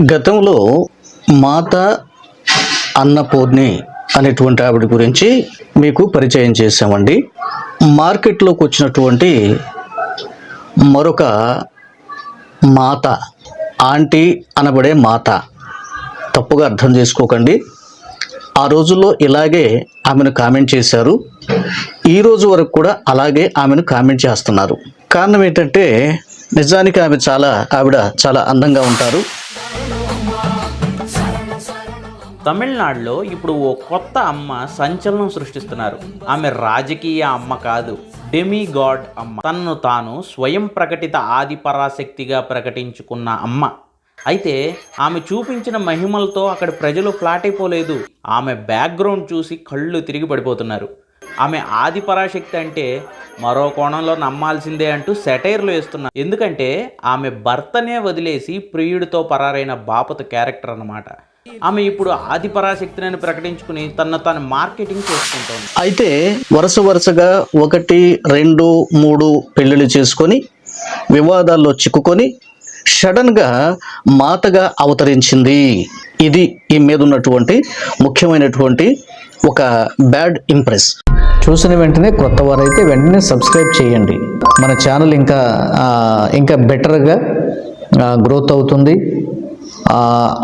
గతంలో మాత అన్నపూర్ణి అనేటువంటి ఆవిడ గురించి మీకు పరిచయం చేశామండి. మార్కెట్లోకి వచ్చినటువంటి మరొక మాత ఆంటీ అనబడే మాత. తప్పుగా అర్థం చేసుకోకండి. ఆ రోజుల్లో ఇలాగే ఆమెను కామెంట్ చేశారు. ఈ రోజు వరకు కూడా అలాగే ఆమెను కామెంట్ చేస్తున్నారు. కారణం ఏంటంటే నిజానికి ఆమె చాలా ఆవిడ చాలా అందంగా ఉంటారు. తమిళనాడులో ఇప్పుడు ఓ కొత్త అమ్మ సంచలనం సృష్టిస్తున్నారు. ఆమె రాజకీయ అమ్మ కాదు డెమి గాడ్ అమ్మ. తనను తాను స్వయం ప్రకటిత ఆది పరాశక్తిగా ప్రకటించుకున్న అమ్మ. అయితే ఆమె చూపించిన మహిమలతో అక్కడ ప్రజలు ఫ్లాట్ అయిపోలేదు. ఆమె బ్యాక్గ్రౌండ్ చూసి కళ్ళు తిరిగి పడిపోతున్నారు. ఆమె ఆది పరాశక్తి అంటే మరో కోణంలో నమ్మాల్సిందే అంటూ సెటైర్లు వేస్తున్నారు. ఎందుకంటే ఆమె భర్తనే వదిలేసి ప్రియుడితో పరారైన బాపత క్యారెక్టర్ అన్నమాట. ఆమె ఇప్పుడు ఆది పరాశక్తిని ప్రకటించుకుని తన తను మార్కెటింగ్ చేసుకుంటోంది. అయితే వరుస వరుసగా ఒకటి రెండు మూడు పెళ్ళిళ్ళు చేసుకొని వివాదాల్లో చిక్కుకొని సడన్గా మాతగా అవతరించింది. ఇది ఈ మీద ఉన్నటువంటి ముఖ్యమైనటువంటి ఒక బ్యాడ్ ఇంప్రెస్. చూసిన వెంటనే కొత్త వారైతే వెంటనే సబ్స్క్రైబ్ చేయండి. మన ఛానల్ ఇంకా ఇంకా బెటర్గా గ్రోత్ అవుతుంది.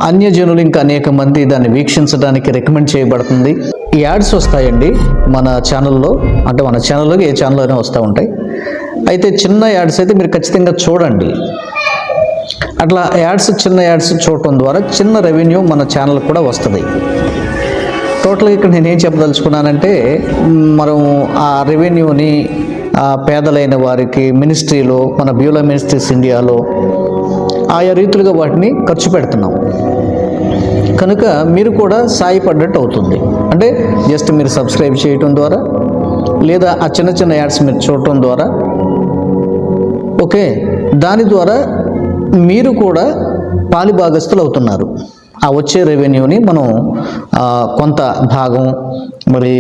అన్యజనులు ఇంకా అనేక మంది దాన్ని వీక్షించడానికి రికమెండ్ చేయబడుతుంది. ఈ యాడ్స్ వస్తాయండి మన ఛానల్లో అంటే మన ఛానల్లో ఏ ఛానల్ అయినా వస్తూ ఉంటాయి. అయితే చిన్న యాడ్స్ అయితే మీరు ఖచ్చితంగా చూడండి. అట్లా యాడ్స్ చిన్న యాడ్స్ చూడటం ద్వారా చిన్న రెవెన్యూ మన ఛానల్ కూడా వస్తుంది. టోటల్గా ఇక్కడ నేను ఏం చెప్పదలుచుకున్నానంటే మనం ఆ రెవెన్యూని పేదలైన వారికి మినిస్ట్రీలో మన బ్యూలో మినిస్ట్రీస్ ఇండియాలో ఆయా రీతులుగా వాటిని ఖర్చు పెడుతున్నాం. కనుక మీరు కూడా సాయపడ్డట్టు అవుతుంది. అంటే జస్ట్ మీరు సబ్స్క్రైబ్ చేయటం ద్వారా లేదా ఆ చిన్న చిన్న యాడ్స్ మీరు చూడటం ద్వారా. ఓకే? దాని ద్వారా మీరు కూడా పాలిభాగస్తులు అవుతున్నారు. ఆ వచ్చే రెవెన్యూని మనం కొంత భాగం మరి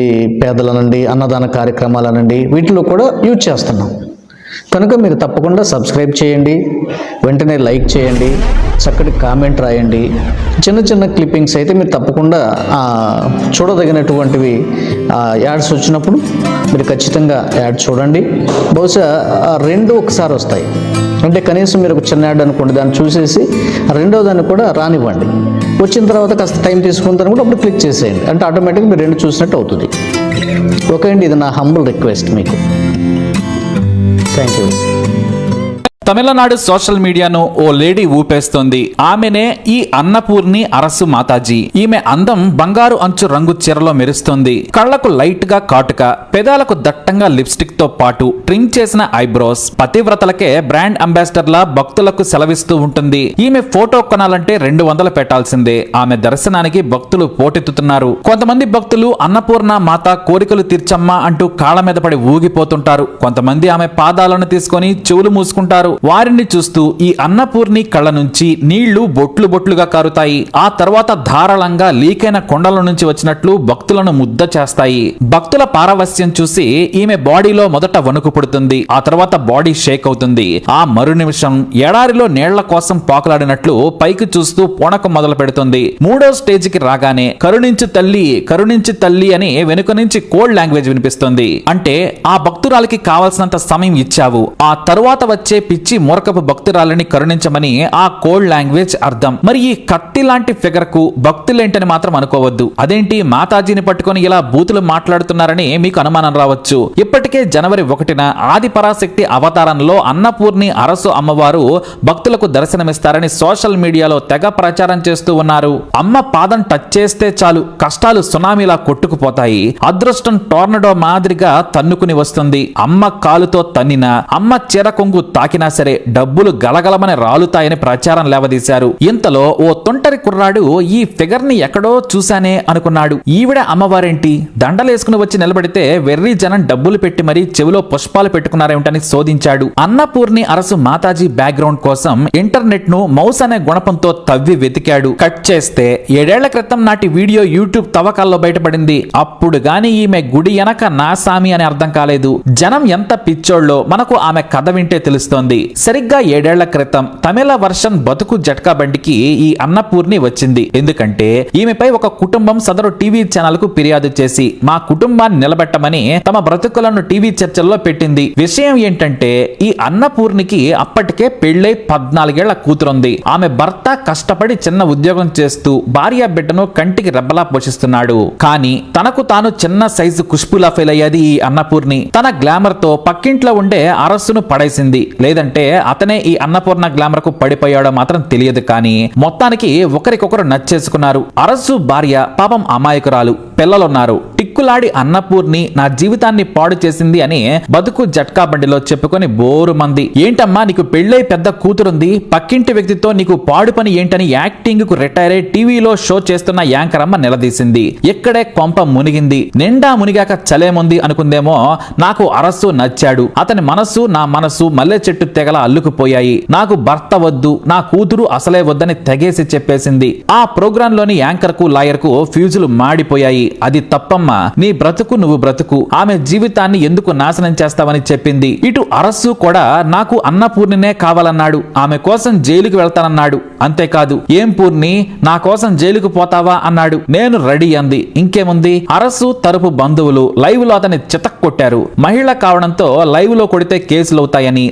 పేదల నుండి అన్నదాన కార్యక్రమాల నుండి వీటిలో కూడా యూజ్ చేస్తున్నాం. కనుక మీరు తప్పకుండా సబ్స్క్రైబ్ చేయండి వెంటనే లైక్ చేయండి చక్కటి కామెంట్ రాయండి. చిన్న చిన్న క్లిప్పింగ్స్ అయితే మీరు తప్పకుండా చూడదగినటువంటివి ఆ, యాడ్స్ వచ్చినప్పుడు మీరు ఖచ్చితంగా యాడ్ చూడండి. బహుశా రెండు ఒకసారి వస్తాయి. అంటే కనీసం మీరు ఒక చిన్న యాడ్ అనుకోండి దాన్ని చూసేసి రెండో దాన్ని కూడా రానివ్వండి. వచ్చిన తర్వాత కాస్త టైం తీసుకుంటాను కూడా అప్పుడు క్లిక్ చేసేయండి. అంటే ఆటోమేటిక్గా మీరు రెండు చూసినట్టు అవుతుంది. ఓకే అండి ఇది నా హంబుల్ రిక్వెస్ట్ మీకు. థ్యాంక్ యూ తమిళనాడు సోషల్ మీడియాను ఓ లేడీ ఊపేస్తోంది. ఆమెనే ఈ అన్నపూర్ణి అరసు మాతాజీ. ఈమె అందం బంగారు అంచు రంగు చీరలో మెరుస్తోంది. కళ్ళకు లైట్గా కాటుక పెదాలకు దట్టంగా లిప్స్టిక్తో పాటు ట్రిమ్ చేసిన ఐబ్రోస్ పతివ్రతలకే బ్రాండ్ అంబాసిడర్ల భక్తులకు సెలవిస్తూ ఉంటుంది. ఈమె ఫోటో కొనాలంటే రెండు వందలు పెట్టాల్సిందే. ఆమె దర్శనానికి భక్తులు పోటెత్తుతున్నారు. కొంతమంది భక్తులు అన్నపూర్ణ మాత కోరికలు తీర్చమ్మా అంటూ కాళ్ళ మీద పడి ఊగిపోతుంటారు. కొంతమంది ఆమె పాదాలను తీసుకొని చెవులు మూసుకుంటారు. వారిని చూస్తూ ఈ అన్నపూర్ణి కళ్ళ నుంచి నీళ్ళు బొట్లు బొట్లుగా కారుతాయి. ఆ తర్వాత ధారాళంగా లీకైన కొండల నుంచి వచ్చినట్లు భక్తులను ముద్ద చేస్తాయి. భక్తుల పారవస్యం చూసి ఈమె బాడీలో మొదట వణుకు పుడుతుంది. ఆ తర్వాత బాడీ షేక్ అవుతుంది. ఆ మరు నిమిషం ఎడారిలో నీళ్ళ కోసం పాకులాడినట్లు పైకి చూస్తూ పోనకం మొదలు పెడుతుంది. మూడో స్టేజ్కి రాగానే కరుణించి తల్లి కరుణించి తల్లి అని వెనుక నుంచి కోడ్ లాంగ్వేజ్ వినిపిస్తుంది. అంటే ఆ భక్తురాలకి కావలసినంత సమయం ఇచ్చావు. ఆ తరువాత వచ్చే పిచ్చి మూర్ఖపు భక్తురాలని కరుణించమని ఆ కోడ్ లాంగ్వేజ్ అర్థం. మరి ఈ కత్తి లాంటి ఫిగర్కు భక్తులేంటని మాత్రం అనుకోవద్దు. అదేంటి మాతాజీని పట్టుకొని ఇలా బూతులు మాట్లాడుతున్నారని మీకు అనుమానం రావచ్చు. ఇప్పటికే జనవరి ఒకటిన ఆది పరాశక్తి అవతారంలో అన్నపూర్ణి అరసు అమ్మవారు భక్తులకు దర్శనమిస్తారని సోషల్ మీడియాలో తెగ ప్రచారం చేస్తూ ఉన్నారు. అమ్మ పాదం టచ్ చేస్తే చాలు కష్టాలు సునామీలా కొట్టుకుపోతాయి. అదృష్టం టోర్నడో మాదిరిగా తన్నుకుని వస్తుంది. అమ్మ కాలుతో తన్నినా అమ్మ చీర కొంగు తాకినా సరే డబ్బులు గలగలమని రాలుతాయని ప్రచారం లేవదీశారు. ఇంతలో ఓ తొంటరి కుర్రాడు ఈ ఫిగర్ని ఎక్కడో చూశానే అనుకున్నాడు. ఈవిడ అమ్మవారేంటి? దండలేసుకుని వచ్చి నిలబడితే వెర్రి జనం డబ్బులు పెట్టి మరీ చెవిలో పుష్పాలు పెట్టుకున్నారేమిటని శోధించాడు. అన్నపూర్ణి అరసు మాతాజీ బ్యాక్గ్రౌండ్ కోసం ఇంటర్నెట్ను మౌస్ అనే గుణపంతో తవ్వి వెతికాడు. కట్ చేస్తే ఏడేళ్ళ క్రితం నాటి వీడియో యూట్యూబ్ తవ్వకాల్లో బయటపడింది. అప్పుడు గాని ఈమె గుడి వెనక నా సామి అని అర్థం కాలేదు. జనం ఎంత పిచ్చోళ్ళో మనకు ఆమె కథ వింటే తెలుస్తోంది. ఉంది సరిగ్గా ఏడేళ్ళ క్రితం తమిళ వర్షన్ బతుకు జట్కా బండికి ఈ అన్నపూర్ణి వచ్చింది. ఎందుకంటే ఈమెపై ఒక కుటుంబం సదరు టీవీ ఛానల్కు ఫిర్యాదు చేసి మా కుటుంబాన్ని నిలబెట్టమని తమ బ్రతుకులను టీవీ చర్చల్లో పెట్టింది. విషయం ఏంటంటే ఈ అన్నపూర్ణికి అప్పటికే పెళ్ళై పద్నాలుగేళ్ళ కూతురుంది. ఆమె భర్త కష్టపడి చిన్న ఉద్యోగం చేస్తూ భార్య బిడ్డను కంటికి రెబ్బలా పోషిస్తున్నాడు. కానీ తనకు తాను చిన్న సైజు కుష్పులా ఫెయిల్ అయ్యేది ఈ అన్నపూర్ణి. తన గ్లామర్తో పక్కింట్లో ఉండే అరస్సును పడేసింది. లేదంటే అతనే ఈ అన్నపూర్ణ గ్లామర్కు పడిపోయాడో మాత్రం తెలియదు కానీ మొత్తానికి ఒకరికొకరు నచ్చేసుకున్నారు. అరస్సు భార్య పాపం అమాయకురాలు పిల్లలున్నారు. టిక్కులాడి అన్నపూర్ణి నా జీవితాన్ని పాడు చేసింది అని బతుకు జట్కా బండిలో చెప్పుకొని బోరు మంది. ఏంటమ్మా నీకు పెళ్ళై పెద్ద కూతురుంది? పక్కింటి వ్యక్తితో నీకు పాడు పని ఏంటని యాక్టింగ్కు రిటైర్ అయి టీవీలో షో చేస్తున్న యాంకర్ అమ్మ నిలదీసింది. ఎక్కడే కొంప మునిగింది. నిండా మునిగాక చలేముంది అనుకుందేమో నాకు అరస్సు నచ్చాడు. అతని మనస్సు నా మనస్సు మల్లె చెట్టు తెగల అల్లుకుపోయాయి. నాకు భర్త వద్దు నా కూతురు అసలే వద్దని తెగేసి చెప్పేసింది. ఆ ప్రోగ్రామ్లోని యాంకర్కు లాయర్కు ఫ్యూజులు మాడిపోయాయి. అది తప్పమ్మా నీ బ్రతుకు నువ్వు బ్రతుకు. ఆమె జీవితాన్ని ఎందుకు నాశనం చేస్తావని చెప్పింది. ఇటు అరస్సు కూడా నాకు అన్నపూర్ణినే కావాలన్నాడు. ఆమె కోసం జైలుకి వెళ్తానన్నాడు. అంతేకాదు ఏం పూర్ణి నా కోసం జైలుకు పోతావా? అన్నాడు. నేను రెడీ అంది. ఇంకేముంది? అరస్సు తరపు బంధువులు లైవ్లో అతన్ని చితక్ కొట్టారు మహిళ కావడంతో లైవ్లో కొడితే కేసులు అవుతాయని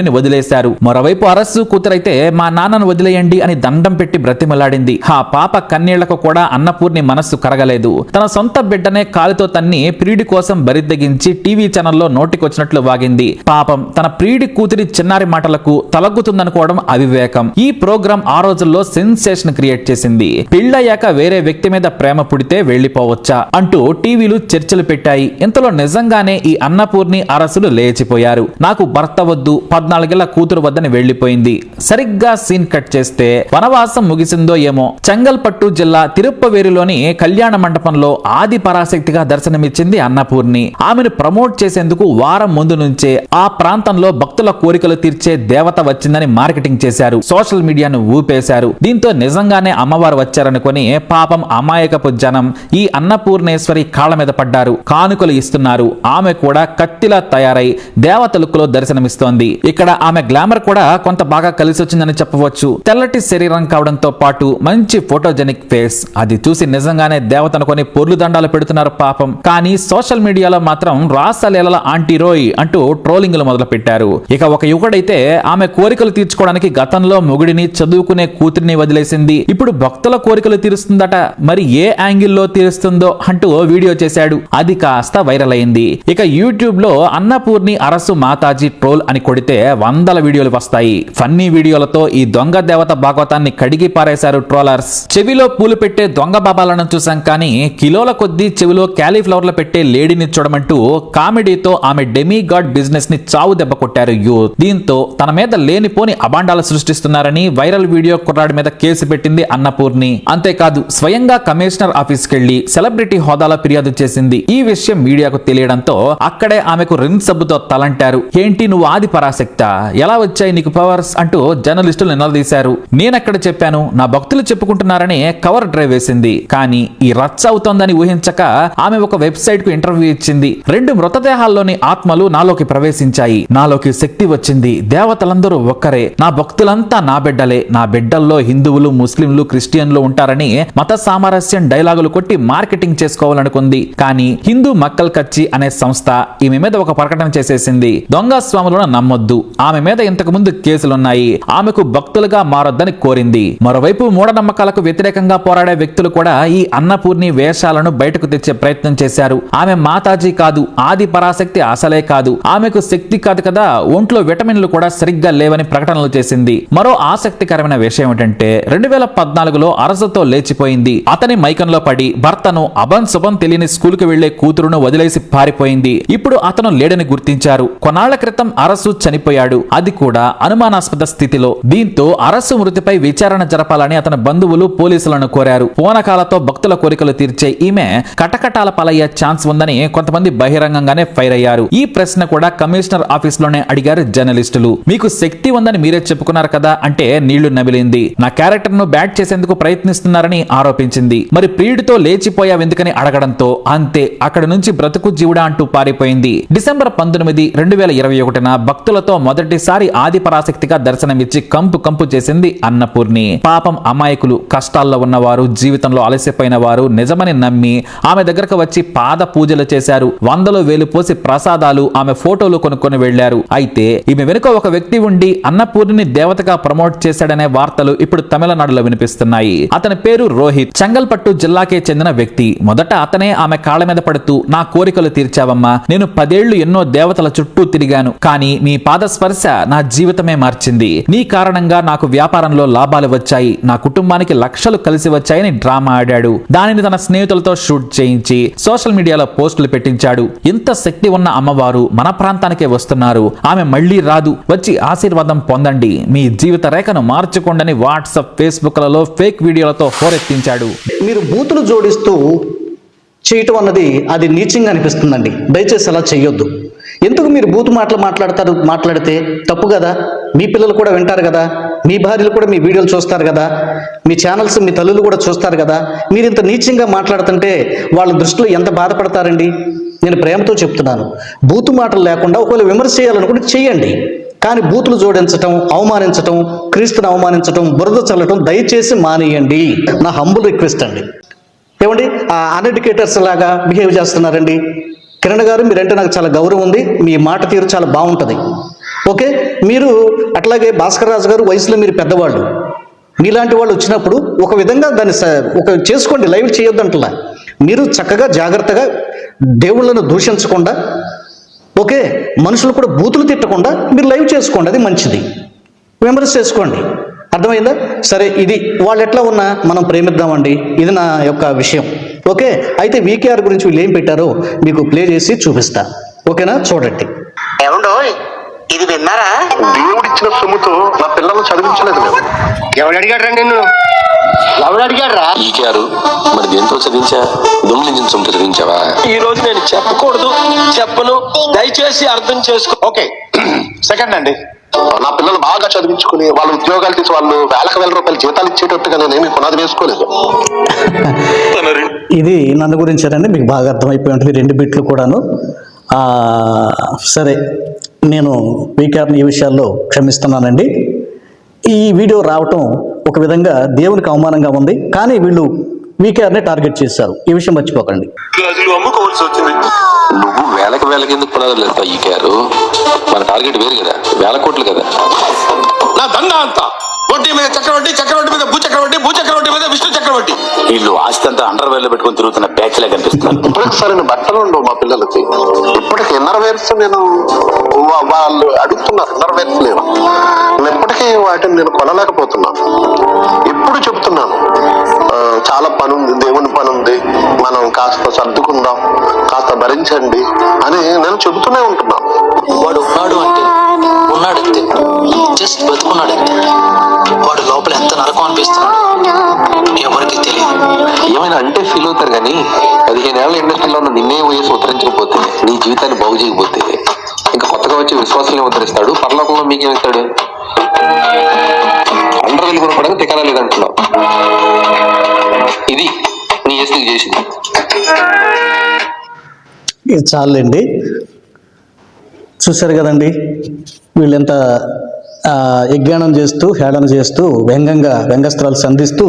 అన్నపూర్ణిని వదిలేశారు. మరోవైపు అరస్సు కూతురైతే మా నాన్నను వదిలేయండి అని దండం పెట్టి బ్రతిమలాడింది. ఆ పాప కన్నీళ్ళకు కూడా అన్నపూర్ణి మనస్సు కరగలేదు. తన సొంత బిడ్డనే కాలుతో తన్ని ప్రియుడి కోసం బరిద్దగించి టీవీ ఛానల్లో నోటికొచ్చినట్లు వాగింది. పాపం తన ప్రియుడి కూతురి చిన్నారి మాటలకు తలగ్గుతుందనుకోవడం అవివేకం. ఈ ప్రోగ్రాం ఆ రోజుల్లో సెన్సేషన్ క్రియేట్ చేసింది. పెళ్ళయ్యాక వేరే వ్యక్తి మీద ప్రేమ పుడితే వెళ్ళిపోవచ్చా అంటూ టీవీలు చర్చలు పెట్టాయి. ఇంతలో నిజంగానే ఈ అన్నపూర్ణి అరసులు లేచిపోయారు. నాకు భర్త వద్దు పద్మ పద్నాలుగేళ్ళ కూతురు వద్దని వెళ్ళిపోయింది సరిగ్గా సీన్ కట్ చేస్తే వనవాసం ముగిసిందో ఏమో. చంగల్పట్టు జిల్లా తిరుప్పవేరులోని కళ్యాణ మండపంలో ఆది పరాశక్తిగా దర్శనమిచ్చింది అన్నపూర్ణి. ఆమెను ప్రమోట్ చేసేందుకు వారం ముందు నుంచే ఆ ప్రాంతంలో భక్తుల కోరికలు తీర్చే దేవత వచ్చిందని మార్కెటింగ్ చేశారు. సోషల్ మీడియాను ఊపేశారు. దీంతో నిజంగానే అమ్మవారు వచ్చారనుకుని పాపం అమాయకపు జనం ఈ అన్నపూర్ణేశ్వరి కాళ్ళ మీద పడ్డారు. కానుకలు ఇస్తున్నారు. ఆమె కూడా కత్తిలా తయారై దేవత దర్శనమిస్తోంది. ఇక ఇక్కడ ఆమె గ్లామర్ కూడా కొంత బాగా కలిసి వచ్చిందని చెప్పవచ్చు. తెల్లటి శరీరం కావడంతో పాటు మంచి ఫోటోజెనిక్ ఫేస్. అది చూసి నిజంగానే దేవతను అనుకొని పొర్లు దండాలు పెడుతున్నారు పాపం. కానీ సోషల్ మీడియాలో మాత్రం రాసలీలల ఆంటీ రోయ్ అంటూ ట్రోలింగ్లు మొదలు పెట్టారు ఇక ఒక యువకుడైతే ఆమె కోరికలు తీర్చుకోవడానికి గతంలో మొగుడిని చదువుకునే కూతురిని వదిలేసింది. ఇప్పుడు భక్తుల కోరికలు తీరుస్తుందట. మరి ఏ యాంగిల్లో తీరుస్తుందో అంటూ వీడియో చేశాడు. అది కాస్త వైరల్ అయింది. ఇక యూట్యూబ్లో అన్నపూర్ణి అరసు మాతాజీ ట్రోల్ అని కొడితే వందల వీడియోలు వస్తాయి. ఫన్నీ వీడియోలతో ఈ దొంగ దేవత భాగవతాన్ని కడిగి పారేశారు ట్రోలర్స్. చెవిలో పూలు పెట్టే దొంగ బాబాలను చూసాం కానీ కిలోల కొద్దీ చెవిలో క్యాలీఫ్లవర్లు పెట్టే లేడీని చూడమంటూ కామెడీతో ఆమె డెమీ గాడ్ బిజినెస్ని చావు దెబ్బ కొట్టారు యూత్. దీంతో తన మీద లేనిపోని అబాండాలు సృష్టిస్తున్నారని వైరల్ వీడియో కుర్రాడి మీద కేసు పెట్టింది అన్నపూర్ణి. అంతేకాదు స్వయంగా కమిషనర్ ఆఫీస్ కెళ్ళి సెలబ్రిటీ హోదాలో ఫిర్యాదు చేసింది. ఈ విషయం మీడియాకు తెలియడంతో అక్కడే ఆమెకు రిన్ సబ్బుతో తలంటారు. ఏంటి నువ్వు ఆది పరాశక్తి? ఎలా వచ్చాయి నీకు పవర్స్ అంటూ జర్నలిస్టులు నిలదీశారు. నేనెక్కడ చెప్పాను నా భక్తులు చెప్పుకుంటున్నారని కవర్ డ్రైవ్ వేసింది. కానీ ఈ రచ్చ అవుతోందని ఊహించక ఆమె ఒక వెబ్సైట్కు ఇంటర్వ్యూ ఇచ్చింది. రెండు మృతదేహాల్లోని ఆత్మలు నాలోకి ప్రవేశించాయి. నాలోకి శక్తి వచ్చింది. దేవతలందరూ ఒక్కరే. నా భక్తులంతా నా బిడ్డలే. నా బిడ్డల్లో హిందువులు ముస్లింలు క్రిస్టియన్లు ఉంటారని మత సామరస్యం డైలాగులు కొట్టి మార్కెటింగ్ చేసుకోవాలనుకుంది. కానీ హిందూ మక్కల్ కచ్చి అనే సంస్థ ఈమె మీద ఒక ప్రకటన చేసేసింది. దొంగ స్వాములను నమ్మొద్దు. ఆమె మీద ఇంతకు ముందు కేసులున్నాయి. ఆమెకు భక్తులుగా మారొద్దని కోరింది. మరోవైపు మూఢనమ్మకాలకు వ్యతిరేకంగా పోరాడే వ్యక్తులు కూడా ఈ అన్నపూర్ణి వేషాలను బయటకు తెచ్చే ప్రయత్నం చేశారు. ఆమె మాతాజీ కాదు ఆది పరాశక్తి అసలే కాదు. ఆమెకు శక్తి కాదు కదా ఒంట్లో విటమిన్లు కూడా సరిగ్గా లేవని ప్రకటనలు చేసింది. మరో ఆసక్తికరమైన విషయం ఏమిటంటే రెండు వేల పద్నాలుగులో అరసతో లేచిపోయింది. అతని మైకంలో పడి భర్తను అభం శుభం తెలియని స్కూల్కి వెళ్ళే కూతురును వదిలేసి పారిపోయింది. ఇప్పుడు అతను లేడని గుర్తించారు. కొన్నాళ్ళ క్రితం అరసు చనిపోయాడు. అది కూడా అనుమానాస్పద స్థితిలో. దీంతో అరసు మృతిపై విచారణ జరపాలని అతని బంధువులు పోలీసులను కోరారు. పూనకాలతో భక్తుల కోరికలు తీర్చే ఈమె కటకటాల పాలయ్యే ఛాన్స్ ఉందని కొంతమంది బహిరంగంగానే ఫైర్ అయ్యారు. ఈ ప్రశ్న కూడా కమిషనర్ ఆఫీస్లోనే అడిగారు జర్నలిస్టులు. మీకు శక్తి ఉందని మీరే చెప్పుకున్నారు కదా అంటే నీళ్ళు నమిలింది. నా క్యారెక్టర్ను బ్యాట్ చేసేందుకు ప్రయత్నిస్తున్నారని ఆరోపించింది. మరి ప్రియుడితో లేచిపోయావెందుకని అడగడంతో అంతే అక్కడ నుంచి బ్రతుకు జీవుడా అంటూ పారిపోయింది. డిసెంబర్ పంతొమ్మిది రెండు వేల ఇరవై ఒకటిన భక్తులతో మొదటిసారి ఆదిపరాశక్తిగా దర్శనమిచ్చి కంపు కంపు చేసింది అన్నపూర్ణి. పాపం అమాయకులు కష్టాల్లో ఉన్నవారు జీవితంలో అలసిపోయిన వారు నిజమని నమ్మి ఆమె దగ్గరకు వచ్చి పాద పూజలు చేశారు. వందలు వేలు పోసి ప్రసాదాలు ఆమె ఫోటోలు కొనుక్కొని వెళ్ళారు అయితే ఈమె వెనుక ఒక వ్యక్తి ఉండి అన్నపూర్ణిని దేవతగా ప్రమోట్ చేశాడనే వార్తలు ఇప్పుడు తమిళనాడులో వినిపిస్తున్నాయి. అతని పేరు రోహిత్. చెంగల్పట్టు జిల్లాకే చెందిన వ్యక్తి. మొదట అతనే ఆమె కాళ్ళ మీద పడుతూ నా కోరికలు తీర్చావమ్మా. నేను పదేళ్ళు ఎన్నో దేవతల చుట్టూ తిరిగాను. కానీ మీ పాద స్పర్శ నా జీవితమే మార్చింది. నీ కారణంగా నాకు వ్యాపారంలో లాభాలు వచ్చాయి. నా కుటుంబానికి లక్షలు కలిసి వచ్చాయని డ్రామా ఆడాడు. దానిని తన స్నేహితులతో షూట్ చేయించి సోషల్ మీడియాలో పోస్టులు పెట్టించాడు. ఇంత శక్తి ఉన్న అమ్మవారు మన ప్రాంతానికే వస్తున్నారు. ఆమె మళ్ళీ రాదు. వచ్చి ఆశీర్వాదం పొందండి. మీ జీవిత రేఖను మార్చుకోండని వాట్సాప్ ఫేస్బుక్లలో ఫేక్ వీడియోలతో హోరెత్తించాడు. మీరు బూతులు జోడిస్తూ చేయటం అన్నది అది నీచంగా అనిపిస్తుందండి. దయచేసి అలా చేయొద్దు ఎందుకు మీరు బూతు మాటలు మాట్లాడతారు? మాట్లాడితే తప్పు కదా? మీ పిల్లలు కూడా వింటారు కదా? మీ భార్యలు కూడా మీ వీడియోలు చూస్తారు కదా? మీ ఛానల్స్ మీ తల్లులు కూడా చూస్తారు కదా? మీరు ఇంత నీచంగా మాట్లాడుతుంటే వాళ్ళ దృష్టిలో ఎంత బాధపడతారండి? నేను ప్రేమతో చెప్తున్నాను. బూతు మాటలు లేకుండా ఒకవేళ విమర్శ చేయాలనుకుంటే చేయండి. కానీ బూతులు జోడించటం అవమానించటం క్రీస్తుని అవమానించటం బురద చల్లటం దయచేసి మానేయండి. నా హంబుల్ రిక్వెస్ట్ అండి. ఏమండి? ఆ అన్ఎడ్యుకేటర్స్ లాగా బిహేవ్ చేస్తున్నారండి. కిరణ్ గారు మీరంటే నాకు చాలా గౌరవం ఉంది. మీ మాట తీరు చాలా బాగుంటుంది. ఓకే? మీరు అట్లాగే భాస్కర్ రాజు గారు వయసులో మీరు పెద్దవాళ్ళు. మీలాంటి వాళ్ళు వచ్చినప్పుడు ఒక విధంగా దాన్ని స- ఒక చేసుకోండి లైవ్ చేయొద్దంటలా మీరు చక్కగా జాగ్రత్తగా దేవుళ్ళను దూషించకుండా ఓకే? మనుషులు కూడా బూతులు తిట్టకుండా మీరు లైవ్ చేసుకోండి అది మంచిది. విమర్శ చేసుకోండి. అర్థమైందా? సరే ఇది వాళ్ళు ఎట్లా ఉన్నా మనం ప్రేమిద్దామండి. ఇది నా యొక్క విషయం. ఓకే? అయితే వీకేఆర్ గురించి వీళ్ళు ఏం పెట్టారో మీకు ప్లే చేసి చూపిస్తా. ఓకేనా? చూడండి. ఇది విన్నారా? దేవుడిచ్చిన సొమ్ముతో నా పిల్లల్ని చదివించలేదు మేము ఎవడు అడిగాడ్రా నిన్ను? ఎవడు అడిగాడ్రా? ఈకారు మరి దేంతో చదివించా? దొంగిలించిన సొమ్ముతో చదివించావా? ఈ రోజు నేను చెప్పకూడదు చెప్పను. దయచేసి అర్థం చేసుకో. ఓకే. సెకండ్ అండి. నా పిల్లలు బాగా చదివించుకుని వాళ్ళ ఉద్యోగాలు తీసి వాళ్ళు వేలకు వేల రూపాయలు జీతాలు ఇచ్చేటట్టుగా నేనేమి పునాది వేసుకోలేదు. ఇది నన్ను గురించేనండి మీకు బాగా అర్థమైపోయి ఉంటుంది. రెండు బిట్లు కూడాను. ఆ, సరే. నేను వీకేఆర్ని ఈ విషయాల్లో క్షమిస్తున్నానండి. ఈ వీడియో రావటం ఒక విధంగా దేవునికి అవమానంగా ఉంది. కానీ వీళ్ళు వీకేఆర్ని టార్గెట్ చేశారు. ఈ విషయం మర్చిపోకండి. అమ్ముకోవాల్సి వచ్చింది. నువ్వు వేలకు వేలకి ఎందుకు పునాదులు వేస్తావు ఈకారు మన టార్గెట్ వేరు కదా. వేల కోట్లు కదా. నా దండ అంతా. వడ్డీ మీద చక్రవడ్డీ చక్రవడ్డీ మీద భూ చక్రవడ్డీ భూ చక్రవడ్డీ మీద విష్ణు చక్రవడ్డీ. వీళ్ళు ఆస్తి అంతా అండర్ వేర్లో పెట్టుకొని తిరుగుతున్న బ్యాచ్ లా కనిపిస్తున్నారు. ఇప్పటికి సరైన బట్టలు ఉండవు మా పిల్లలకి. ఇప్పటికి ఇన్నర్ వేర్స్ నేను వాళ్ళు అడుగుతున్నారు ఇన్నర్ వేర్స్ లేవు వాటిని నేను కొనలేకపోతున్నాను. ఎప్పుడు చెప్తున్నాను చాలా పని ఉంది దేవుని పని ఉంది మనం కాస్త సర్దుకుందాం కాస్త భరించండి అని నేను చెబుతూనే ఉంటున్నాను. వాడు ఉన్నాడు అంటే ఉన్నాడంతే. జస్ట్ బతుకున్నాడంతే. వాడు లోపల ఎంత నరకం అనిపిస్తున్నాడు ఎవరికి తెలియదు. ఏమైనా అంటే ఫీల్ అవుతారు కానీ పదిహేను ఏళ్ళ ఇండస్ట్రీలో ఉన్న నిన్నే వయసు ఉత్తరించకపోతే నీ జీవితాన్ని బాగు చేయకపోతే ఇంకా కొత్తగా వచ్చే విశ్వాసులను ఉద్ధరిస్తాడు పరలోకంలో మీకేమిస్తాడు అండర్ వెళ్ళి పడక తికనా లేదంటున్నావు ఇది నీ ఏసుకు చేసింది. ఇది చాలండి. చూశారు కదండి వీళ్ళెంత ఆ, యజ్ఞానం చేస్తూ హేళన చేస్తూ వ్యంగ్యంగా వ్యంగస్త్రాలు సంధిస్తూ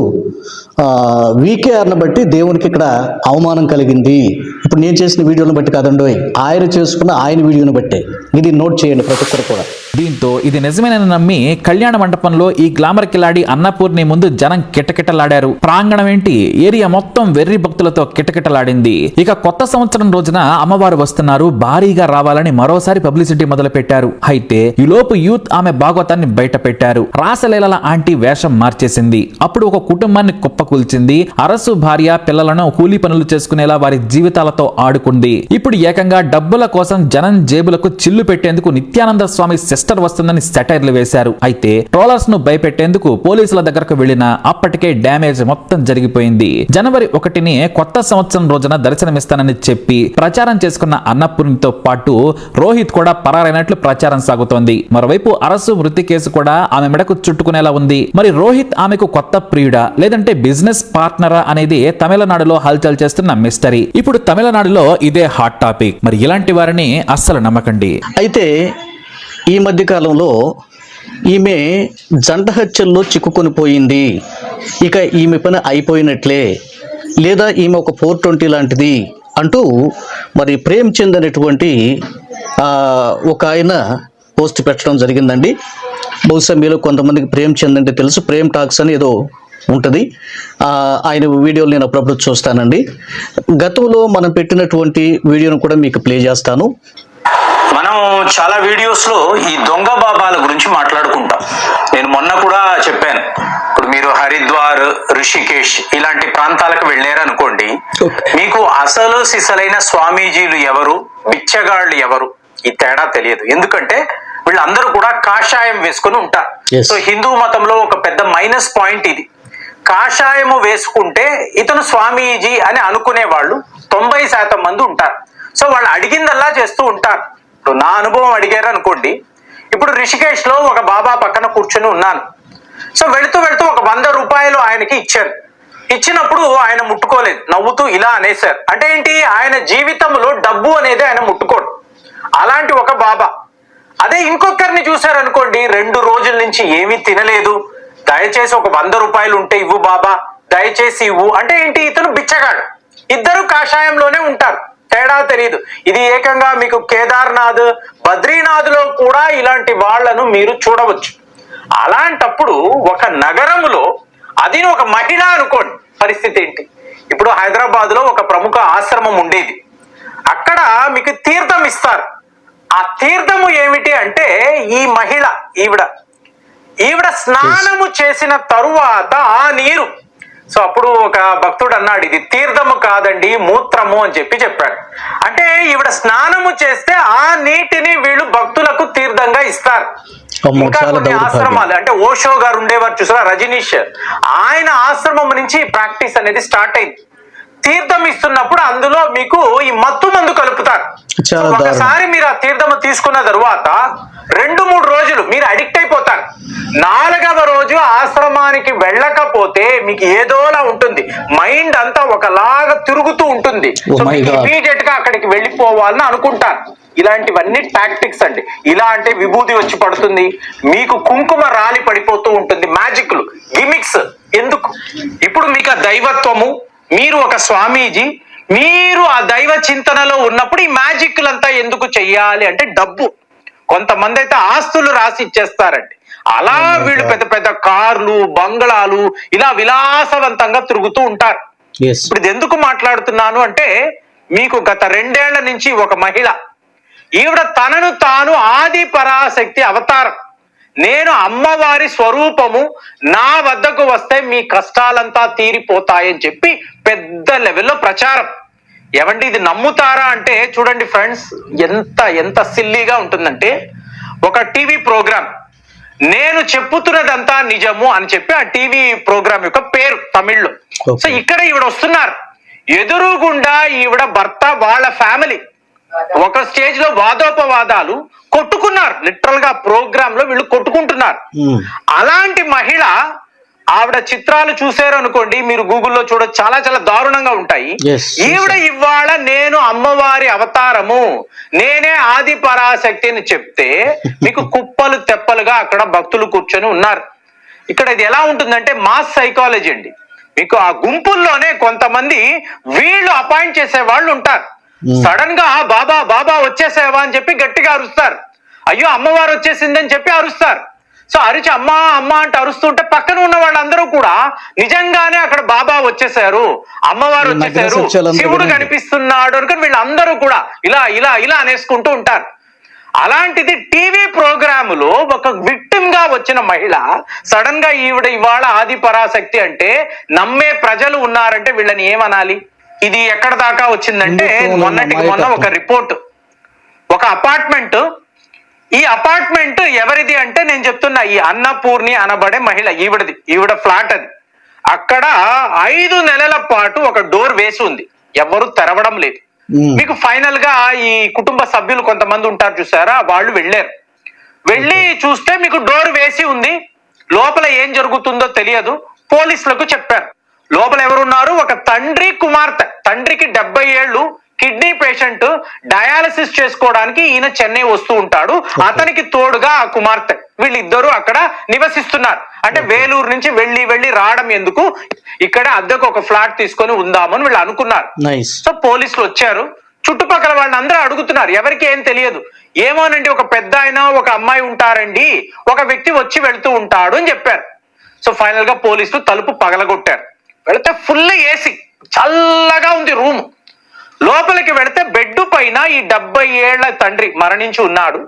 వీకేఆర్ను బట్టి దేవునికి ఇక్కడ అవమానం కలిగింది. ఇప్పుడు నేను చేసిన వీడియోని బట్టి కాదండి ఆయన చేసుకున్న ఆయన వీడియోని బట్టే. ఇది నోట్ చేయండి ప్రతి ఒక్కరు కూడా. దీంతో ఇది నిజమేనని నమ్మి కళ్యాణ మండపంలో ఈ గ్లామర్ కిలాడి అన్నపూర్ణి ముందు జనం కిటకిటలాడారు. ప్రాంగణం ఏంటి? ఏరియా మొత్తం వెర్రి భక్తులతో కిటకిటలాడింది. ఇక కొత్త సంవత్సరం రోజున అమ్మవారు వస్తున్నారు భారీగా రావాలని మరోసారి పబ్లిసిటీ మొదలు పెట్టారు అయితే ఈ లోపు యూత్ ఆమె భాగవతాన్ని బయట పెట్టారు రాసలీలల ఆంటీ వేషం మార్చేసింది. అప్పుడు ఒక కుటుంబాన్ని కుప్పకూల్చింది. అరసు భార్య పిల్లలను కూలీ పనులు చేసుకునేలా వారి జీవితాల జీవితాలతో ఆడుకుంది. ఇప్పుడు ఏకంగా డబ్బుల కోసం జనం జేబులకు చిల్లు పెట్టేందుకు నిత్యానంద స్వామి సిస్టర్ వస్తుందని సెటైర్లు వేశారు. అయితే ట్రోలర్స్ను భయపెట్టేందుకు పోలీసుల దగ్గరకు వెళ్ళిన అప్పటికే డ్యామేజ్ మొత్తం జరిగిపోయింది. జనవరి ఒకటిని కొత్త సంవత్సరం రోజున దర్శనమిస్తానని చెప్పి ప్రచారం చేసుకున్న అన్నపూర్ణితో పాటు రోహిత్ కూడా పరారైనట్లు ప్రచారం సాగుతోంది. మరోవైపు అరసు మృతి కేసు కూడా ఆమె మెడకు చుట్టుకునేలా ఉంది. మరి రోహిత్ ఆమెకు కొత్త ప్రియుడా? లేదంటే బిజినెస్ పార్ట్నరా అనేది తమిళనాడులో హల్చల్ చేస్తున్న మిస్టరీ. ఇప్పుడు తమిళనాడులో ఇదే హాట్ టాపిక్. మరి ఇలాంటి వారిని అస్సలు నమ్మకండి. అయితే ఈ మధ్య కాలంలో ఈమె జంట హత్యల్లో చిక్కుకొని పోయింది. ఇక ఈమె పని అయిపోయినట్లే. లేదా ఈమె ఒక ఫోర్ ట్వంటీ లాంటిది అంటూ మరి ప్రేమ్ చంద్ అనేటువంటి ఒక ఆయన పోస్ట్ పెట్టడం జరిగిందండి. బహుశా మీలో కొంతమందికి ప్రేమ్ చంద్ అంటే తెలుసు. ప్రేమ్ టాక్స్ అని ఏదో ఉంటుంది. ఆయన వీడియోలు నేను అప్పుడప్పుడు చూస్తానండి. గతంలో మనం పెట్టినటువంటి వీడియోను కూడా మీకు ప్లే చేస్తాను. మనం చాలా వీడియోస్లో ఈ దొంగ బాబాల గురించి మాట్లాడుకుంటాం. నేను మొన్న కూడా చెప్పాను. ఇప్పుడు మీరు హరిద్వార్ ఋషికేశ్ ఇలాంటి ప్రాంతాలకు వెళ్ళారనుకోండి. మీకు అసలు సిసలైన స్వామీజీలు ఎవరు? బిచ్చగాళ్ళు ఎవరు? ఈ తేడా తెలియదు. ఎందుకంటే వీళ్ళందరూ కూడా కాషాయం వేసుకొని ఉంటారు. సో హిందూ మతంలో ఒక పెద్ద మైనస్ పాయింట్ ఇది. కాషాయము వేసుకుంటే ఇతను స్వామీజీ అని అనుకునే వాళ్ళు తొంభై శాతం మంది ఉంటారు. సో వాళ్ళు అడిగిందల్లా చేస్తూ ఉంటారు. ఇప్పుడు నా అనుభవం అడిగారు అనుకోండి. ఇప్పుడు రిషికేష్లో ఒక బాబా పక్కన కూర్చుని ఉన్నాను. సో వెళుతూ వెళుతూ ఒక వంద రూపాయలు ఆయనకి ఇచ్చారు. ఇచ్చినప్పుడు ఆయన ముట్టుకోలేదు. నవ్వుతూ ఇలా అనేశారు. అంటే ఏంటి? ఆయన జీవితంలో డబ్బు అనేది ఆయన ముట్టుకోడు. అలాంటి ఒక బాబా. అదే ఇంకొకరిని చూశారనుకోండి రెండు రోజుల నుంచి ఏమీ తినలేదు. దయచేసి ఒక వంద రూపాయలు ఉంటే ఇవ్వు బాబా దయచేసి ఇవ్వు. అంటే ఏంటి? ఇతను బిచ్చగాడు. ఇద్దరు కాషాయంలోనే ఉంటారు. తేడా తెలియదు ఇది ఏకంగా మీకు కేదార్నాథ్ బద్రీనాథ్లో కూడా ఇలాంటి వాళ్ళను మీరు చూడవచ్చు. అలాంటప్పుడు ఒక నగరములో అది ఒక మహిళ అనుకోండి పరిస్థితి ఏంటి? ఇప్పుడు హైదరాబాద్లో ఒక ప్రముఖ ఆశ్రమం ఉండేది. అక్కడ మీకు తీర్థం ఇస్తారు. ఆ తీర్థము ఏమిటి అంటే ఈ మహిళ ఈవిడ. ఈవిడ స్నానము చేసిన తరువాత ఆ నీరు. సో అప్పుడు ఒక భక్తుడు అన్నాడు ఇది తీర్థము కాదండి మూత్రము అని చెప్పి చెప్పాడు. అంటే ఈవిడ స్నానము చేస్తే ఆ నీటిని వీళ్ళు భక్తులకు తీర్థంగా ఇస్తారు. ఇంకా కొన్ని. ఆశ్రమాలు అంటే ఓషో గారు ఉండేవారు చూసారా రజనీష్. ఆయన ఆశ్రమం నుంచి ప్రాక్టీస్ అనేది స్టార్ట్ అయింది. తీర్థం ఇస్తున్నప్పుడు అందులో మీకు ఈ మత్తు మందు కలుపుతారు. ఒకసారి మీరు ఆ తీర్థము తీసుకున్న తరువాత రెండు మూడు రోజులు మీరు అడిక్ట్ అయిపోతారు. నాలుగవ రోజు ఆశ్రమానికి వెళ్ళకపోతే మీకు ఏదోలా ఉంటుంది. మైండ్ అంతా ఒకలాగా తిరుగుతూ ఉంటుంది. Oh. ఇమీడియట్గా అక్కడికి వెళ్ళిపోవాలని అనుకుంటారు. ఇలాంటివన్నీ టాక్టిక్స్ అండి. ఇలా అంటే విభూతి వచ్చి పడుతుంది. మీకు కుంకుమ రాలి పడిపోతూ ఉంటుంది. మ్యాజిక్లు గిమిక్స్ ఎందుకు? ఇప్పుడు మీకు ఆ దైవత్వము మీరు ఒక స్వామీజీ మీరు ఆ దైవ చింతనలో ఉన్నప్పుడు ఈ మ్యాజిక్లంతా ఎందుకు చెయ్యాలి అంటే డబ్బు. కొంతమంది అయితే ఆస్తులు రాసి ఇచ్చేస్తారండి. అలా వీళ్ళు పెద్ద పెద్ద కార్లు బంగళాలు ఇలా విలాసవంతంగా తిరుగుతూ ఉంటారు. ఇప్పుడు ఇది ఎందుకు మాట్లాడుతున్నాను అంటే మీకు గత రెండేళ్ళ నుంచి ఒక మహిళ. ఈవిడ తనను తాను ఆది పరాశక్తి అవతారం. నేను అమ్మవారి స్వరూపము నా వద్దకు వస్తే మీ కష్టాలంతా తీరిపోతాయని చెప్పి పెద్ద లెవెల్లో ప్రచారం. ఏమండి ఇది నమ్ముతారా అంటే చూడండి ఫ్రెండ్స్ ఎంత ఎంత సిల్లీగా ఉంటుందంటే ఒక టీవీ ప్రోగ్రామ్. నేను చెప్పుతున్నదంతా నిజము అని చెప్పి ఆ టీవీ ప్రోగ్రామ్ యొక్క పేరు తమిళ్ళో. సో ఇక్కడ ఈవిడ వస్తున్నారు. ఎదురుగుండా ఈవిడ భర్త వాళ్ళ ఫ్యామిలీ. ఒక స్టేజ్లో వాదోపవాదాలు కొట్టుకున్నారు. లిటరల్గా ప్రోగ్రామ్లో వీళ్ళు కొట్టుకుంటున్నారు. Hmm. అలాంటి మహిళ ఆవిడ చిత్రాలు చూసారు అనుకోండి మీరు గూగుల్లో చూడొచ్చు చాలా చాలా దారుణంగా ఉంటాయి. ఈవిడ ఇవాళ నేను అమ్మవారి అవతారము నేనే ఆది పరాశక్తి అని చెప్తే మీకు కుప్పలు తెప్పలుగా అక్కడ భక్తులు కూర్చొని ఉన్నారు. ఇక్కడ ఇది ఎలా ఉంటుందంటే మాస్ సైకాలజీ అండి. మీకు ఆ గుంపుల్లోనే కొంతమంది వీళ్ళు అపాయింట్ చేసే వాళ్ళు ఉంటారు. సడన్గా బాబా బాబా వచ్చేసావా అని చెప్పి గట్టిగా అరుస్తారు. అయ్యో అమ్మవారు వచ్చేసిందని చెప్పి అరుస్తారు. సో అరిచి అమ్మా అమ్మ అంటే అరుస్తుంటే పక్కన ఉన్న వాళ్ళందరూ కూడా నిజంగానే అక్కడ బాబా వచ్చేసారు. అమ్మవారు వచ్చేసారు. శివుడు. కనిపిస్తున్నాడు అనుకుని వీళ్ళందరూ కూడా ఇలా ఇలా ఇలా అనేసుకుంటూ ఉంటారు. అలాంటిది టీవీ ప్రోగ్రాములో ఒక విక్టిమ్గా వచ్చిన మహిళ సడన్గా ఈవిడ ఇవాళ ఆది పరాశక్తి అంటే నమ్మే ప్రజలు ఉన్నారంటే వీళ్ళని ఏమనాలి? ఇది ఎక్కడ దాకా వచ్చిందంటే మొన్నటికి మొన్న ఒక. రిపోర్ట్. ఒక అపార్ట్మెంట్. ఈ అపార్ట్మెంట్ ఎవరిది అంటే నేను చెప్తున్నా ఈ అన్నపూర్ణి అనబడే మహిళ ఈవిడది. ఈవిడ ఫ్లాట్ అది. అక్కడ ఐదు నెలల పాటు ఒక డోర్ వేసి ఉంది. ఎవరు తెరవడం లేదు. మీకు ఫైనల్గా ఈ కుటుంబ సభ్యులు కొంతమంది ఉంటారు చూసారా? వాళ్ళు వెళ్ళారు. వెళ్ళి చూస్తే మీకు డోర్ వేసి ఉంది. లోపల ఏం జరుగుతుందో తెలియదు. పోలీసులకు చెప్పారు. లోపల ఎవరున్నారు? ఒక తండ్రి కుమార్తె. తండ్రికి డెబ్బై ఏళ్ళు. Kidney patient. డయాలసిస్ చేసుకోవడానికి ఈయన చెన్నై వస్తూ ఉంటాడు. అతనికి తోడుగా ఆ కుమార్తె. వీళ్ళిద్దరూ అక్కడ నివసిస్తున్నారు. అంటే వేలూరు నుంచి వెళ్ళి వెళ్ళి రావడం ఎందుకు? ఇక్కడ అద్దెకు ఒక ఫ్లాట్ తీసుకొని ఉందామని వీళ్ళు అనుకున్నారు. సో పోలీసులు వచ్చారు. చుట్టుపక్కల వాళ్ళని అందరూ అడుగుతున్నారు. ఎవరికి ఏం తెలియదు. ఏమోనండి ఒక పెద్ద ఆయన ఒక అమ్మాయి ఉంటారండి. ఒక వ్యక్తి వచ్చి వెళ్తూ ఉంటాడు అని చెప్పారు. సో ఫైనల్గా పోలీసులు తలుపు పగలగొట్టారు. వెళితే ఫుల్ ఏసీ చల్లగా ఉంది రూమ్ లోపలికి వెళితే బెడ్ పైన ఈ డెబ్బై ఏళ్ళ తండ్రి మరణించి ఉన్నాడు.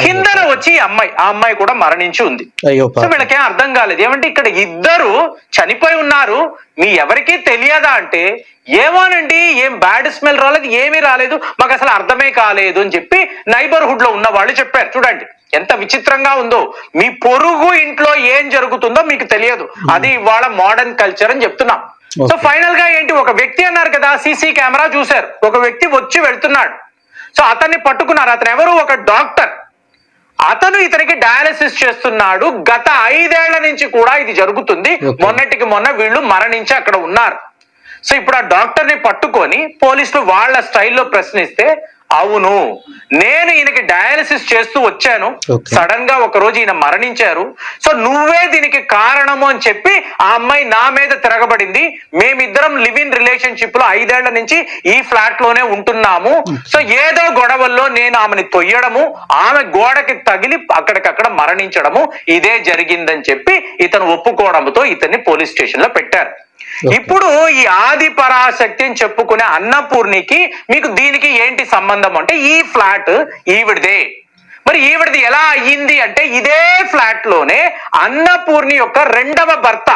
కిందన వచ్చి ఈ అమ్మాయి. ఆ అమ్మాయి కూడా మరణించి ఉంది. సో. వీళ్ళకేం అర్థం కాలేదు. ఏమంటే ఇక్కడ ఇద్దరు చనిపోయి ఉన్నారు. మీ ఎవరికీ తెలియదా అంటే ఏమోనండి ఏం బ్యాడ్ స్మెల్ రాలేదు ఏమీ రాలేదు మాకు అసలు అర్థమే కాలేదు అని చెప్పి నైబర్హుడ్లో ఉన్న వాళ్ళు చెప్పారు. చూడండి ఎంత విచిత్రంగా ఉందో. మీ పొరుగు ఇంట్లో ఏం జరుగుతుందో మీకు తెలియదు. అది ఇవాళ మోడర్న్ కల్చర్ అని చెప్తున్నాం. సో. ఫైనల్గా ఏంటి? ఒక వ్యక్తి అన్నారు కదా సీసీ కెమెరా చూశారు. ఒక వ్యక్తి వచ్చి వెళ్తున్నాడు. సో అతన్ని పట్టుకున్నారు. అతను ఎవరు? ఒక డాక్టర్ అతను ఇతనికి డయాలసిస్ చేస్తున్నాడు. గత ఐదేళ్ళ నుంచి కూడా ఇది జరుగుతుంది. మొన్నటికి మొన్న వీళ్ళు మరణించి అక్కడ ఉన్నారు. సో ఇప్పుడు ఆ డాక్టర్ని పట్టుకొని పోలీసులు వాళ్ళ స్టైల్లో ప్రశ్నిస్తే అవును నేను ఈయనకి డయాలసిస్ చేస్తూ వచ్చాను. సడన్గా ఒక రోజు ఈయన మరణించారు. సో నువ్వే దీనికి కారణము అని చెప్పి ఆ అమ్మాయి నా మీద తిరగబడింది. మేమిద్దరం లివ్ ఇన్ రిలేషన్షిప్లో ఐదేళ్ళ నుంచి ఈ ఫ్లాట్లోనే ఉంటున్నాము. సో ఏదో గొడవల్లో నేను ఆమెని తొయ్యడము ఆమె గోడకి తగిలి అక్కడికక్కడ మరణించడము ఇదే జరిగిందని చెప్పి ఇతను ఒప్పుకోవడంతో ఇతన్ని పోలీస్ స్టేషన్లో పెట్టారు. ఇప్పుడు ఈ ఆది పరాశక్తి అని చెప్పుకునే అన్నపూర్ణికి మీకు దీనికి ఏంటి సంబంధం అంటే ఈ ఫ్లాట్ ఈవిడదే. మరి ఈవిడది ఎలా అయ్యింది అంటే ఇదే ఫ్లాట్లోనే అన్నపూర్ణి యొక్క రెండవ భర్త.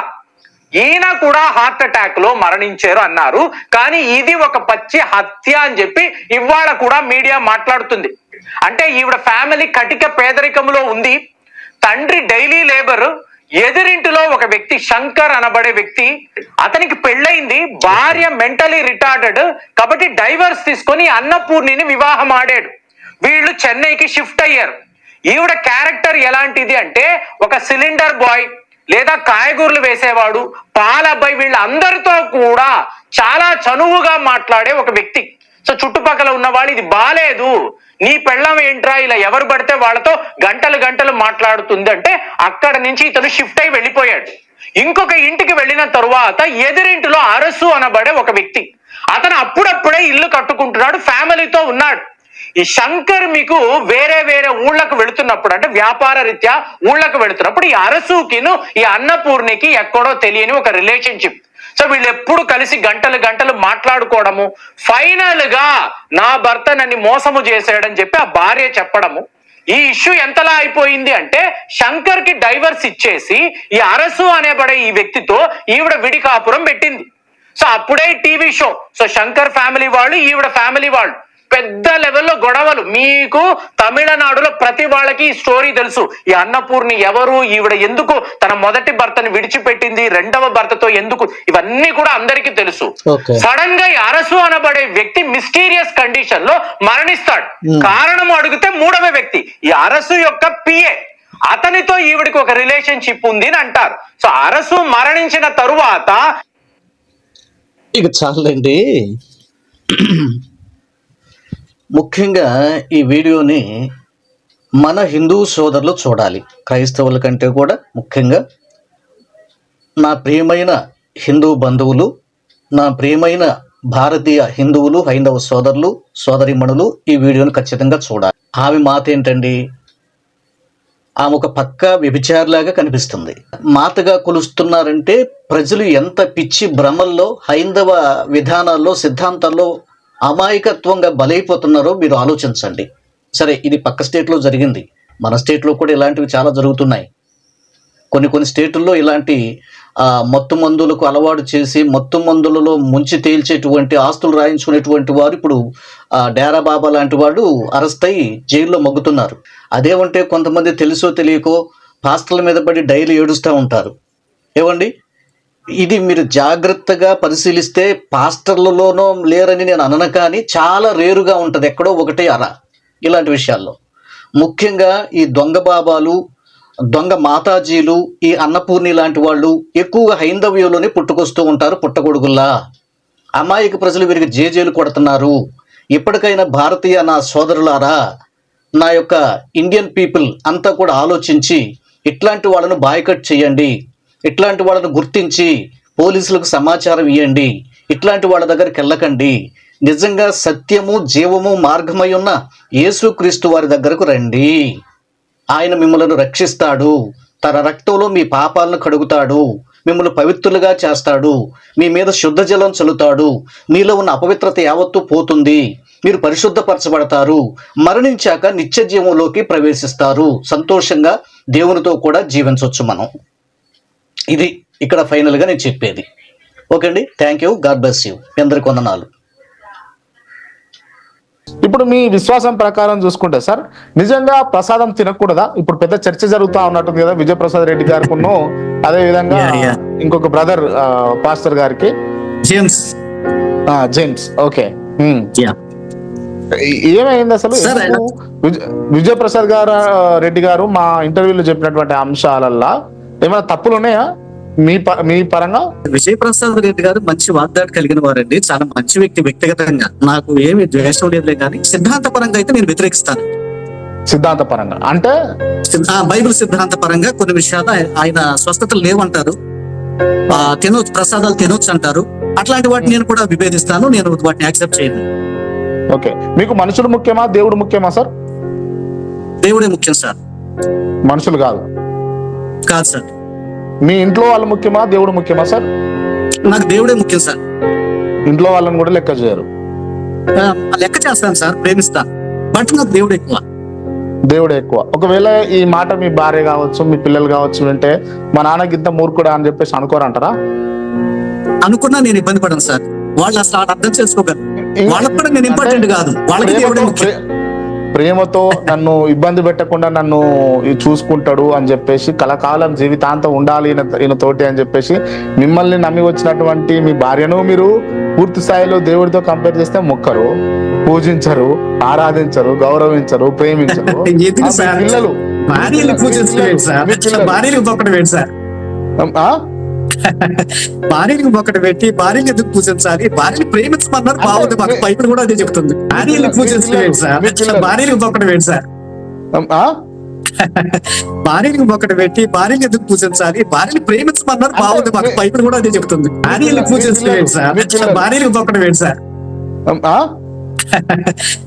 ఈయన కూడా హార్ట్ అటాక్లో మరణించారు అన్నారు. కానీ ఇది ఒక పచ్చి హత్య అని చెప్పి ఇవాళ కూడా మీడియా మాట్లాడుతుంది. అంటే ఈవిడ ఫ్యామిలీ కటిక పేదరికంలో ఉంది. తండ్రి డైలీ లేబర్. ఎదురింటిలో ఒక వ్యక్తి శంకర్ అనబడే వ్యక్తి అతనికి పెళ్ళయింది భార్య మెంటలీ రిటార్డెడ్ కాబట్టి డైవర్స్ తీసుకొని అన్నపూర్ణిని వివాహం ఆడాడు. వీళ్ళు చెన్నైకి షిఫ్ట్ అయ్యారు. ఈవిడ క్యారెక్టర్ ఎలాంటిది అంటే ఒక సిలిండర్ బాయ్ లేదా కాయగూరలు వేసేవాడు పాల అబ్బాయి వీళ్ళందరితో కూడా చాలా చనువుగా మాట్లాడే ఒక వ్యక్తి. సో చుట్టుపక్కల ఉన్న వాళ్ళు ఇది బాలేదు. నీ పెళ్ళం ఏంట్రా? ఇలా ఎవరు పడితే వాళ్ళతో గంటలు గంటలు మాట్లాడుతుంది అంటే అక్కడ నుంచి ఇతను షిఫ్ట్ అయి వెళ్ళిపోయాడు. ఇంకొక ఇంటికి వెళ్ళిన తరువాత ఎదురింటిలో అరసు అనబడే ఒక వ్యక్తి. అతను అప్పుడప్పుడే ఇల్లు కట్టుకుంటున్నాడు ఫ్యామిలీతో ఉన్నాడు. ఈ శంకర్ మీకు వేరే వేరే ఊళ్ళకు వెళుతున్నప్పుడు అంటే వ్యాపార రీత్యా ఊళ్ళకు వెళుతున్నప్పుడు ఈ అరసుకిను ఈ అన్నపూర్ణికి ఎక్కడో తెలియని ఒక రిలేషన్షిప్ సో వీళ్ళు ఎప్పుడు కలిసి గంటలు గంటలు మాట్లాడుకోవడము ఫైనల్గా నా భర్త నన్ను మోసము చేశాడని చెప్పి ఆ భార్య చెప్పడము. ఈ ఇష్యూ ఎంతలా అయిపోయింది అంటే శంకర్కి డైవర్స్ ఇచ్చేసి ఈ అరసు అనేబడే ఈ వ్యక్తితో ఈవిడ విడి కాపురం పెట్టింది. సో అప్పుడే TV show. So Shankar family వాళ్ళు ఈవిడ ఫ్యామిలీ వాళ్ళు. పెద్ద లెవెల్లో గొడవలు. మీకు తమిళనాడులో ప్రతి వాళ్ళకి ఈ స్టోరీ తెలుసు. ఈ అన్నపూర్ణి ఎవరు ఈవిడ ఎందుకు తన మొదటి భర్తను విడిచిపెట్టింది రెండవ భర్తతో ఎందుకు ఇవన్నీ కూడా అందరికీ తెలుసు. సడన్గా ఈ అరసు అనబడే వ్యక్తి మిస్టీరియస్ కండిషన్లో మరణిస్తాడు. కారణం అడిగితే మూడవ వ్యక్తి. ఈ అరసు యొక్క పిఏ. అతనితో ఈవిడికి ఒక రిలేషన్షిప్ ఉంది అని అంటారు. సో అరసు మరణించిన తరువాత ఇక చాలండి. ముఖ్యంగా ఈ వీడియోని మన హిందూ సోదరులు చూడాలి. క్రైస్తవుల కంటే కూడా ముఖ్యంగా నా ప్రియమైన హిందూ బంధువులు నా ప్రియమైన భారతీయ హిందువులు హైందవ సోదరులు సోదరిమణులు ఈ వీడియోని ఖచ్చితంగా చూడాలి. ఆమె మాత ఏంటండి? ఆమె ఒక పక్క వ్యభిచారులాగా కనిపిస్తుంది. మాతగా కొలుస్తున్నారంటే ప్రజలు ఎంత పిచ్చి భ్రమల్లో హైందవ విధానాల్లో సిద్ధాంతాల్లో అమాయకత్వంగా బలైపోతున్నారో మీరు ఆలోచించండి. సరే ఇది పక్క స్టేట్లో జరిగింది. మన స్టేట్లో కూడా ఇలాంటివి చాలా జరుగుతున్నాయి. కొన్ని కొన్ని స్టేటుల్లో ఇలాంటి మత్తు మందులకు అలవాటు చేసి మత్తు మందులలో ముంచి తేల్చేటువంటి ఆస్తులు రాయించుకునేటువంటి వారు ఇప్పుడు డేరా బాబా లాంటి వాడు అరెస్ట్ అయ్యి జైల్లో మగ్గుతున్నారు. అదేమంటే కొంతమంది తెలుసో తెలియకో పాస్టర్ల మీద పడి డైలీ ఏడుస్తూ ఉంటారు. ఏమండి? ఇది మీరు జాగ్రత్తగా పరిశీలిస్తే పాస్టర్లలోనో లేరని నేను అనను కానీ చాలా రేరుగా ఉంటుంది. ఎక్కడో ఒకటే అర ఇలాంటి విషయాల్లో. ముఖ్యంగా ఈ దొంగ బాబాలు దొంగ మాతాజీలు ఈ అన్నపూర్ణి లాంటి వాళ్ళు ఎక్కువగా హైందవ్యంలోనే పుట్టుకొస్తూ ఉంటారు పుట్టగొడుగుల్లా. అమాయక ప్రజలు వీరికి జేజేలు కొడుతున్నారు. ఇప్పటికైనా భారతీయ నా సోదరులారా నా యొక్క ఇండియన్ పీపుల్ అంతా కూడా ఆలోచించి ఇట్లాంటి వాళ్ళను బాయ్కట్ చేయండి. ఇట్లాంటి వాళ్ళను గుర్తించి పోలీసులకు సమాచారం ఇవ్వండి ఇట్లాంటి వాళ్ళ దగ్గరికి వెళ్ళకండి. నిజంగా సత్యము జీవము మార్గమై ఉన్న యేసుక్రీస్తు వారి దగ్గరకు రండి. ఆయన మిమ్మల్ని రక్షిస్తాడు. తన రక్తంలో మీ పాపాలను కడుగుతాడు. మిమ్మల్ని పవిత్రులుగా చేస్తాడు. మీ మీద శుద్ధ జలం చల్లుతాడు. మీలో ఉన్న అపవిత్రత యావత్తు పోతుంది. మీరు పరిశుద్ధపరచబడతారు. మరణించాక నిత్య జీవంలోకి ప్రవేశిస్తారు. సంతోషంగా దేవునితో కూడా జీవించవచ్చు మనం. ఇది ఇక్కడ ఫైనల్గా నేను చెప్పేది. ఓకే అండి thank you God bless you మీ అందరికి వందనాలు. ఇప్పుడు మీ విశ్వాసం ప్రకారం చూసుకుంటే సార్ నిజంగా ప్రసాదం తినకూడదా? ఇప్పుడు పెద్ద చర్చ జరుగుతా ఉన్నట్టుంది కదా విజయప్రసాద్ రెడ్డి గారికి అదే విధంగా. ఇంకొక బ్రదర్ పాస్టర్ గారికి. జేమ్స్ ఆ, జేమ్స్ ఓకే ఏమైంది అసలు? విజయప్రసాద్ గారు రెడ్డి గారు మా ఇంటర్వ్యూలో చెప్పినటువంటి అంశాలల్లో ఏమైనా తప్పులు ఉన్నాయా మీ మీ పరంగా? విజయ్ ప్రసాద్ రెడ్డి గారు మంచి వాగ్దాటి కలిగిన వారండి. చాలా మంచి వ్యక్తి వ్యక్తిగతంగా. నాకు ఏమి ద్వేషం లేదులే కానీ సిద్ధాంత పరంగా అయితే నేను వ్యతిరేకిస్తాను. సిద్ధాంత పరంగా అంటే బైబిల్ సిద్ధాంత పరంగా కొన్ని విషయాలు ఆయ- ఆయన స్వస్థతలు లేవంటారు. ఆ, తినొచ్చు ప్రసాదాలు తినొచ్చు అంటారు. అట్లాంటి వాటిని నేను కూడా విభేదిస్తాను. నేను వాటిని యాక్సెప్ట్ చేయను. ఓకే. మీకు మనుషులు ముఖ్యమా దేవుడు ముఖ్యమా సార్? దేవుడే ముఖ్యం సార్. మనుషులు కాదు. కాదు సార్. మీ ఇంట్లో వాళ్ళు ముఖ్యమా దేవుడు ముఖ్యమా సార్? నాకు దేవుడే ముఖ్యం సార్. ఇంట్లో వాళ్ళని కూడా లెక్క చేయరు. లెక్క చేస్తాను సార్ ప్రేమిస్తాను బట్ నాకు దేవుడు ఎక్కువ. దేవుడు ఎక్కువ. ఒకవేళ ఈ మాట మీ భార్య కావచ్చు మీ పిల్లలు కావచ్చు వింటే మా నాన్నకి ఇంత మూర్ఖుడా అని చెప్పేసి అనుకోరంటారా? అనుకున్నా నేను ఇబ్బంది పడను సార్. వాళ్ళు అసలు అర్థం చేసుకోగలరు. వాళ్ళకు కూడా నేను ఇంపార్టెంట్ కాదు. వాళ్ళకి దేవుడే ముఖ్యం. ప్రేమతో నన్ను ఇబ్బంది పెట్టకుండా నన్ను చూసుకుంటాడు అని చెప్పేసి కలకాలం జీవితాంతం ఉండాలి ఈయన- తోటి అని చెప్పేసి మిమ్మల్ని నమ్మి వచ్చినటువంటి మీ భార్యను మీరు పూర్తి స్థాయిలో దేవుడితో కంపేర్ చేస్తే మొక్కరు పూజించరు ఆరాధించరు గౌరవించరు ప్రేమించరు? పిల్లలు భార్యలు పూజించలేదు సార్. భార్యలు సార్? భార్యని ఒకటి పెట్టి భార్యని ఎందుకు పూజించాలి భార్యని ప్రేమించమన్నారు బాగుంది మాకు బైబిల్ కూడా అదే చెప్తుంది భార్యని పూజించలేదు సార్. భార్యని ఒకటి వేడు సార్? భార్యని ఒకటి పెట్టి భార్యని ఎందుకు పూజించాలి భార్యని ప్రేమించమన్నారు బాగుంది మాకు బైబిల్ కూడా అదే చెప్తుంది భార్యని పూజించలేదు సార్. భార్యని ఒకటి వేడు సార్?